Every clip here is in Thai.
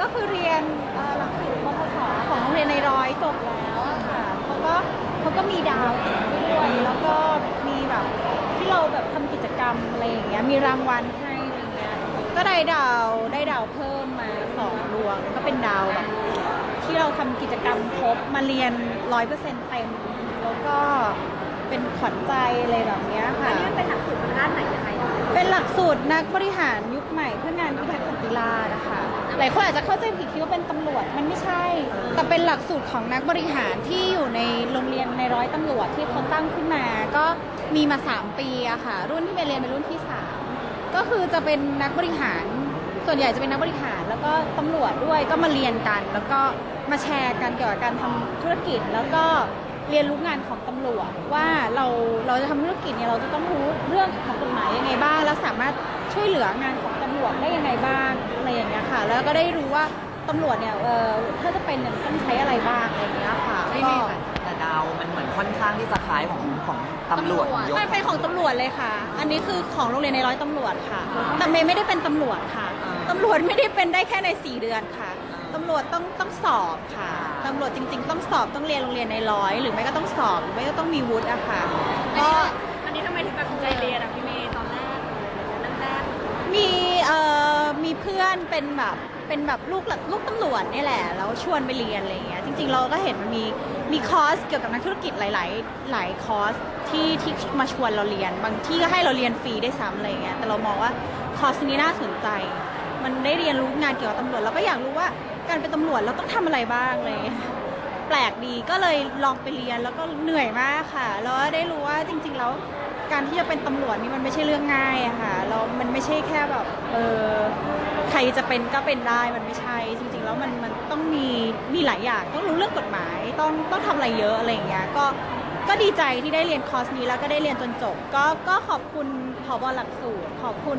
ก็คือเรียนหลักสูตรมพศของโรงเรียนในร้อยจบแล้วอะค่ะเขาก็เขาก็มีดาวติดด้วยแล้วก็มีแบบที่เราแบบทำกิจกรรมอะไรอย่างเงี้ยมีรางวัลให้อะไรเงี้ยก็ได้ดาวได้ดาวเพิ่มมาสองดวงก็เป็นดาวแบบที่เราทำกิจกรรมครบมาเรียนร้อยเปอร์เซ็นต์เต็มแล้วก็เป็นขวัญใจอะไรแบบเนี้ยค่ะ อันนี้มันเป็นหลักสูตรทางด้านไหนยังไงคะเป็นหลักสูตรนักบริหารยุคใหม่เพื่องานพิทักษ์สันติราษฎร์นะคะ หลายคนอาจจะเข้าใจผิดคิดว่าเป็นตำรวจมันไม่ใช่ แต่เป็นหลักสูตรของนักบริหารที่อยู่ในโรงเรียนในร้อยตำรวจที่เขาตั้งขึ้นมา ก็มีมา 3 ปีอะค่ะ รุ่นที่ไปเรียนเป็นรุ่นที่ 3 ก็คือจะเป็นนักบริหาร ส่วนใหญ่จะเป็นนักบริหาร แล้วก็ตำรวจด้วยก็มาเรียนกัน แล้วก็มาแชร์กันเกี่ยวกับการทำธุรกิจแล้วก็เรียนรู้งานของตำรวจว่าเราเราจะทำธุรกิจเนี่ยเราจะต้องรู้เรื่องของกฎหมายยังไงบ้างแล้วสามารถ ช่วยเหลืองานของตำรวจได้ยังไงบ้างอะไรอย่างเงี้ยค่ะ แล้วก็ได้รู้ว่าตำรวจเนี่ยเออถ้าจะเป็นเนี่ยต้องใช้อะไรบ้างอะไรอย่างเงี้ยค่ะไม่ก็มีแต่แต่ดาวมันเหมือนค่อนข้างที่จะคล้ายของของตำรวจยศ ไม่เป็นของตำรวจเลยค่ะ อันนี้คือของโรงเรียนในร้อยตำรวจค่ะแต่เมย์ไม่ได้เป็นตำรวจค่ะ อ่าตำรวจไม่ได้เป็นได้แค่ใน 4 เดือนค่ะ อ่าตำรวจต้องต้องสอบค่ะตำรวจจริง ๆ ต้องสอบต้องเรียนโรงเรียนในร้อย หรือไม่ก็ต้องสอบหรือไม่ก็ต้องมีวุฒิอะค่ะ ก็อันนี้ทำไมถึงตัดสินใจเรียนอะพี่เมย์ตอนแรกเริ่มแรก มีเอ่อมีเพื่ อนเป็นแบบเป็นแบบลูกลูกตำรวจนี่แหละแล้วชวนไปเรียนอะไรอย่างเงี้ยจริง ๆ เราก็เห็นมันมีมีคอร์สเกี่ยวกับนักธุรกิจหลายๆหลายคอร์สที่ที่มาชวนเราเรียน บางที่ก็ให้เราเรียนฟรีได้ซ้ำอะไรอย่างเงี้ยแต่เรามองว่าคอร์สนี้น่าสนใจ มันได้เรียนรู้งานเกี่ยวกับตำรวจเราก็อยากรู้ว่าการเป็นตำรวจเราต้องทำอะไรบ้างเลยแปลกดีก็เลยลองไปเรียนแล้วก็เหนื่อยมากค่ะ แล้วได้รู้ว่าจริง ๆ แล้ว การที่จะเป็นตำรวจนี่มันไม่ใช่เรื่องง่ายอะค่ะแล้วมันไม่ใช่แค่แบบเออใครจะเป็นก็เป็นได้มันไม่ใช่จริง ๆ แล้วมันมันต้องมีมีหลายอย่างต้องรู้เรื่องกฎหมาย ต้องต้องทำอะไรเยอะอะไรอย่างเงี้ยก็ก็ดีใจที่ได้เรียนคอร์สนี้แล้วก็ได้เรียนจนจบ ก็ก็ขอบคุณผบหลักสูตร ขอบคุณ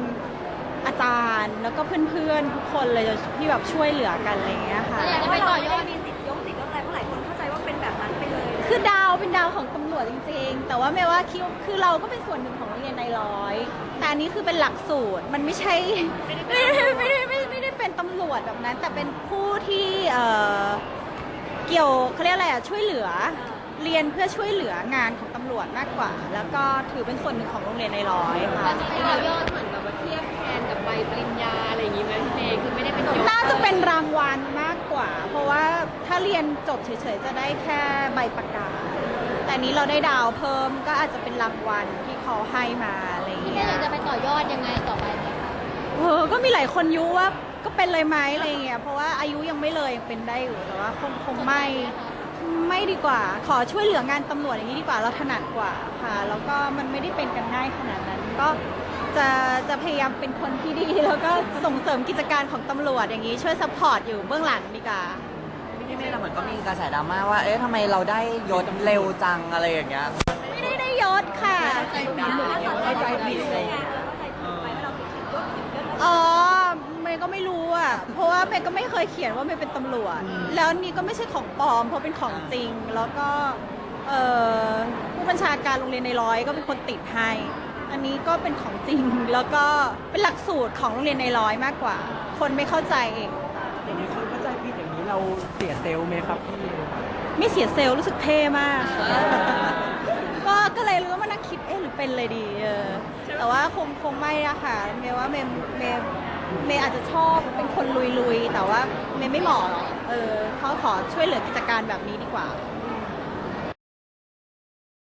อาจารย์ แล้วก็เพื่อนๆทุกคนเลยที่แบบช่วยเหลือกันอะไรอย่างเงี้ยค่ะ แต่จะไปต่อยอด มีสิทธิ์ยกสิทธิ์ยกอะไรเพราะหลายคนเข้าใจว่าเป็นแบบนั้นไปเลย คือดาวเป็น ดาวของตำรวจจริง ๆ แต่ว่าไม่ว่าคิดคือเราก็เป็นส่วนหนึ่งของโรงเรียนในร้อย แต่อันนี้คือเป็นหลักสูตร มันไม่ใช่ ไม่ได้ไม่ได้ไม่ได้ไม่ได้เป็นตำรวจแบบนั้น แต่เป็นผู้ที่เอ่อเกี่ยวเขาเรียกอะไรอะช่วยเหลือ เรียนเพื่อช่วยเหลืองานของตำรวจมากกว่า แล้วก็ถือเป็นส่วนหนึ่งของโรงเรียนในร้อยค่ะจริงๆเรายอดเหมือนแบบว่าเทียบแทนกับใบปริญญาอะไรอย่างงี้ไหมพี่เมย์คือไม่ได้เป็นยศน่าจะเป็นรางวัลมากกว่า เพราะว่าถ้าเรียนจบเฉยๆ จะได้แค่ใบประกาศ แต่อันนี้เราได้ดาวเพิ่มก็อาจจะเป็นรางวัลที่เขาให้มาอะไรอย่างพี่เงี้ย์ยอยากจะไปต่อยอดยังไงต่อไปไหมคะเออก็มีหลายคนยุว่าก็เป็นเลยไหมอะไรอย่างเงี้ยเพราะว่าอายุยังไม่เลยยังเป็นได้อยู่แต่ว่าคงคงไม่ ไม่ดีกว่า ขอช่วยเหลืองานตำรวจอย่างนี้ดีกว่าเราถนัดกว่าค่ะ แล้วก็มันไม่ได้เป็นกันง่ายขนาดนั้น ก็จะจะพยายามเป็นคนที่ดี แล้วก็ส่งเสริมกิจการของตำรวจอย่างนี้ช่วยซัพพอร์ตอยู่เบื้องหลังดีกว่า พี่เมย์เราเหมือนก็มีกระแสดราม่าว่า เอ๊ะทำไมเราได้ยศเร็วจังอะไรอย่างเงี้ย ไม่ได้ได้ยศค่ะเข้าใจผิดเข้าใจผิดเลย อ๋อเมย์ก็ไม่รู้อะ เพราะว่าเมย์ก็ไม่เคยเขียนว่าเมย์เป็นตำรวจ แล้วนี่ก็ไม่ใช่ของปลอม เพราะเป็นของจริง แล้วก็เอ่อผู้บัญชาการโรงเรียนในร้อยก็เป็นคนติดให้ อันนี้ก็เป็นของจริง แล้วก็เป็นหลักสูตรของโรงเรียนในร้อยมากกว่า คนไม่เข้าใจเองอย่างนี้คน เข้าใจผิดอย่างนี้เราเสียเซลล์ไหมครับพี่ไม่เสียเซลล์รู้สึกเท่มาก ก็ก็เลยรู้ว่ามานั่งคิดเอ๊ะหรือเป็นเลยดีเออแต่ว่าคงคงไม่อะค่ะเมย์ว่าเมย์เมย์เมย์อาจจะชอบเป็นคนลุยๆ แต่ว่าเมย์ไม่เหมาะหรอกเออเขาขอช่วยเหลือกิจการแบบนี้ดีกว่าพ